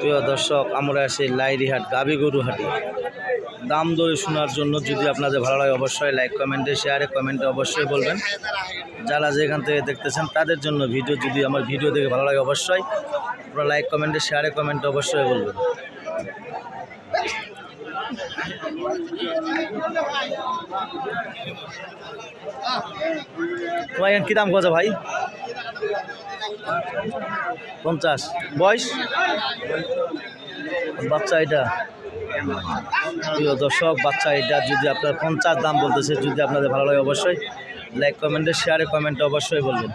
প্রিয় দর্শক, আমরা আছি লাইরিহাট গাবি গরু হাটে দাম দরে শোনার জন্য যদি আপনাদের ভালো লাগে অবশ্যই লাইক কমেন্টে শেয়ারে কমেন্টে অবশ্যই বলবেন। যারা যেখান থেকে দেখতেছেন, তাদের জন্য ভিডিও যদি আমার ভিডিও দেখে ভালো লাগে অবশ্যই, আপনারা লাইক কমেন্টে শেয়ারে কমেন্টে অবশ্যই বলবেন। কী দাম কত ভাই? পঞ্চাশ। বয়স? বাচ্চা এটা। প্রিয় দর্শক, বাচ্চা এটা যদি আপনার পঞ্চাশ দাম বলতেছে, যদি আপনাদের ভালো লাগে অবশ্যই লাইক কমেন্টে শেয়ারে কমেন্টে অবশ্যই বলবেন।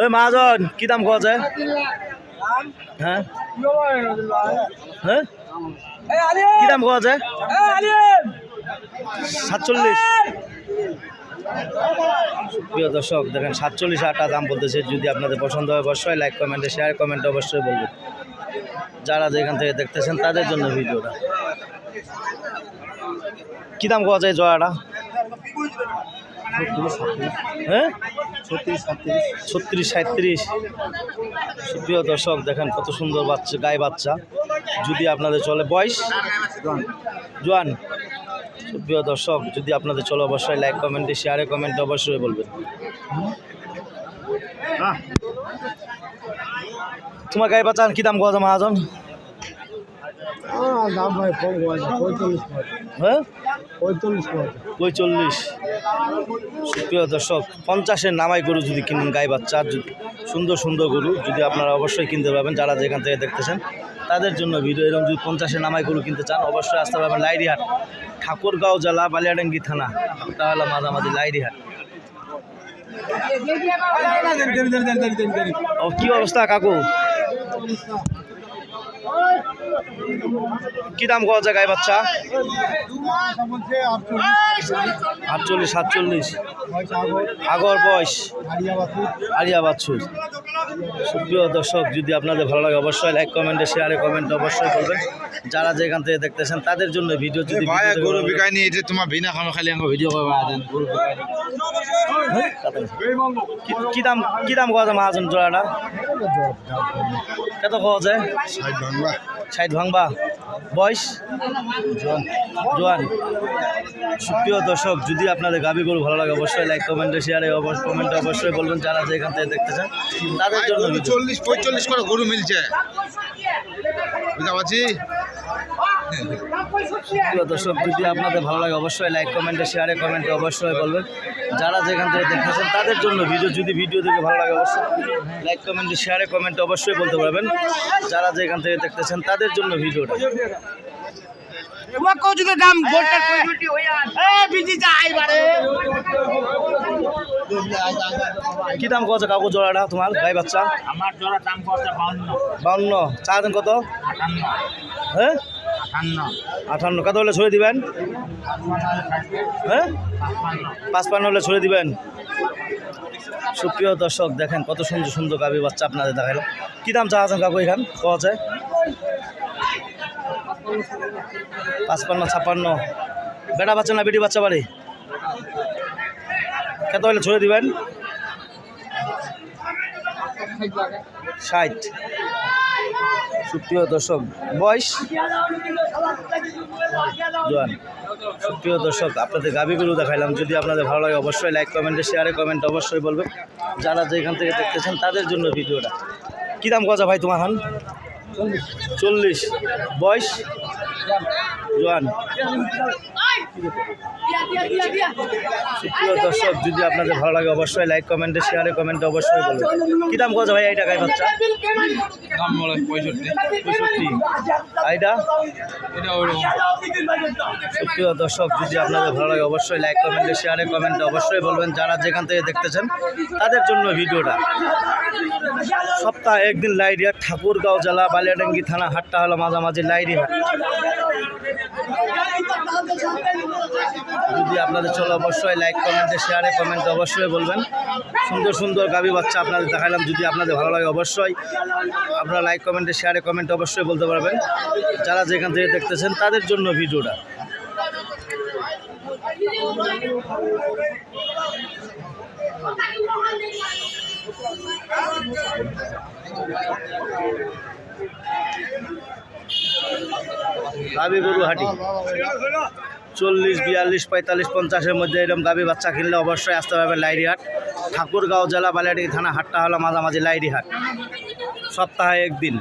ওই মহাজন, কি দাম পাওয়া যায়? হ্যাঁ? হ্যাঁ? কি দাম পাওয়া যায়? সাতচল্লিশ। প্রিয় দর্শক, দেখেন সাতচল্লিশ আটা দাম বলতেছে। যদি আপনাদের পছন্দ হয় অবশ্যই লাইক কমেন্টে শেয়ার কমেন্টে অবশ্যই বলবেন। যারা যেখান থেকে দেখতেছেন, তাদের জন্য ভিডিওটা। কী দাম পাওয়া যায় জয়াটা? হ্যাঁ? ছত্রিশ সাঁত্রিশ। সুপ্রিয় দর্শক, দেখেন কত সুন্দর বাচ্চা, গায়ে বাচ্চা। যদি আপনাদের চলে বয়স? জোয়ান। সুপ্রিয় দর্শক যদি আপনাদের চলো অবশ্যই লাইক কমেন্টে শেয়ারে কমেন্টে অবশ্যই বলবেন। তোমার গায়ে বাচ্চা কি দাম কত মহাজন পঁয়তাল্লিশ হ্যাঁ? পঁয়চল্লিশ সুপ্রিয় দর্শক পঞ্চাশের নামাই গরু যদি কিনেন গায়ে বাচ্চা সুন্দর সুন্দর গরু যদি আপনারা অবশ্যই কিনতে পারবেন যারা যেখান থেকে দেখতেছেন। তাদের জন্য ভিডিও এরকম যদি পঞ্চাশের নামাই গরু কিনতে চান, অবশ্যই আসতে পারবেন লাইরিহাট ঠাকুরগাঁও জেলা বালিয়াডাঙ্গি থানা। তাহলে মাঝামাঝি লাইরিহাট ও, কি অবস্থা কাকু? কি দাম পাওয়া যায় গায়ে বাচ্চা? আটচল্লিশ সাতচল্লিশ আগর বয়স। আরিয়া বাচ্চুর সুপ্রিয় দর্শক যদি আপনাদের ভালো লাগে অবশ্যই লাইক কমেন্টে শেয়ারে কমেন্টে অবশ্যই করবেন। যারা যেখান থেকে দেখতেছেন তাদের জন্য ভিডিও যদি গরু বিকায় নিয়ে এটা তোমার বিনা খামে খালি আমাকে ভিডিও করবে কি দাম কি দাম কোয়া যায় মহাজন জোড়াটা? কত কোয়া যায়? ষাট ভাঙবা। ষাট ভাঙবা? বয়স? জোয়ান। সুপ্রিয় দর্শক যদি আপনাদের গাবি গরু ভালো লাগে অবশ্যই লাইক কমেন্টে শেয়ারে অবশ্যই কমেন্টে অবশ্যই বলবেন যারা যে এখান থেকে দেখতে চান তাদের জন্য চল্লিশ পঁয়তাল্লিশ করে গরু মিলছে। বুঝতে পারছি? দর্শক যদি আপনাদের ভালো লাগে অবশ্যই লাইক কমেন্টে শেয়ারে কমেন্টে অবশ্যই বলবেন। যারা যেখান থেকে দেখতেছেন তাদের জন্য ভিডিও যদি ভিডিও দেখে ভালো লাগে অবশ্যই লাইক কমেন্টে শেয়ারে কমেন্টে অবশ্যই বলতে পারবেন। যারা যেখান থেকে দেখতেছেন তাদের জন্য ভিডিওটা। তোমার কৌচু দাম গোলটার বিজি যাই বারে কি দাম কত কাকু জোড়াটা তোমার গাই বাচ্চা? আমার জোড়া দাম পড়ছে বাউন্ন। বাউন্ন। চা দেন কত? হ্যাঁ? আঠান্ন। কত হলে ছড়ে দিবেন? হ্যাঁ? পাঁচপান্ন হলে ছড়ে দিবেন। সুপ্রিয় দর্শক, দেখেন কত সুন্দর সুন্দর গাভী বাচ্চা আপনাদের দেখাইল কী দাম চা আছেন কাকু এখান? পাওয়া যায়? পাঁচপান্ন, ছাপ্পান্ন। বেটা বাচ্চা না বেটি বাচ্চা বাড়ি? কত হলে ছড়ে দিবেন? ষাট। সুপ্রিয় দর্শক, বয়স? জোয়ান। সুপ্রিয় দর্শক, আপনাদের গাভিগুলো দেখাইলাম। যদি আপনাদের ভালো লাগে, অবশ্যই লাইক কমেন্টে শেয়ারে কমেন্ট অবশ্যই বলবে যারা যেখান থেকে দেখতেছেন, তাদের জন্য ভিডিওটা। কী দাম কথা ভাই তোমার হান? চল্লিশ। বয়স? জোয়ান। সুপ্রিয় দর্শক যদি আপনাদের ভালো লাগে অবশ্যই লাইক কমেন্টে শেয়ারে কমেন্টে অবশ্যই বলবেন। কী দাম কথা ভাই এইটা গাই বাচ্চা? দাম বলে পঁয়ষট্টি। পঁয়ষট্টি। ওরকম সুপ্রিয় দর্শক যদি আপনাদের ভালো লাগে অবশ্যই লাইক কমেন্টে শেয়ারে কমেন্টে অবশ্যই বলবেন। যারা যেখান থেকে দেখতেছেন তাদের জন্য ভিডিওটা। সপ্তাহে একদিন লাইরিয়া ঠাকুরগাঁও জেলা বালিয়াডাঙ্গি থানা হাটটা হলো মাঝামাঝি লাইরি হাট যদি আপনাদের চলো অবশ্যই লাইক কমেন্টে শেয়ারে কমেন্টে অবশ্যই বলবেন। সুন্দর সুন্দর গাভী বাচ্চা আপনাদের দেখালাম যদি আপনাদের ভালো লাগে অবশ্যই আপনারা লাইক কমেন্টে শেয়ারে কমেন্টে অবশ্যই বলতে পারবেন। যারা যেখান থেকে দেখতেছেন, তাদের জন্য ভিডিওটা। গাবি গরু হাটি। চল্লিশ, বিয়াল্লিশ, পঁয়তাল্লিশ, পঞ্চাশের মধ্যে এরকম গাবি বাচ্চা কিনলে অবশ্যই আসতে হবে লাইরিহাট ঠাকুরগাঁও জেলা বালিয়াটি থানা হাটটা হলো মাঝামাঝি লাইরিহাট সপ্তাহে একদিন।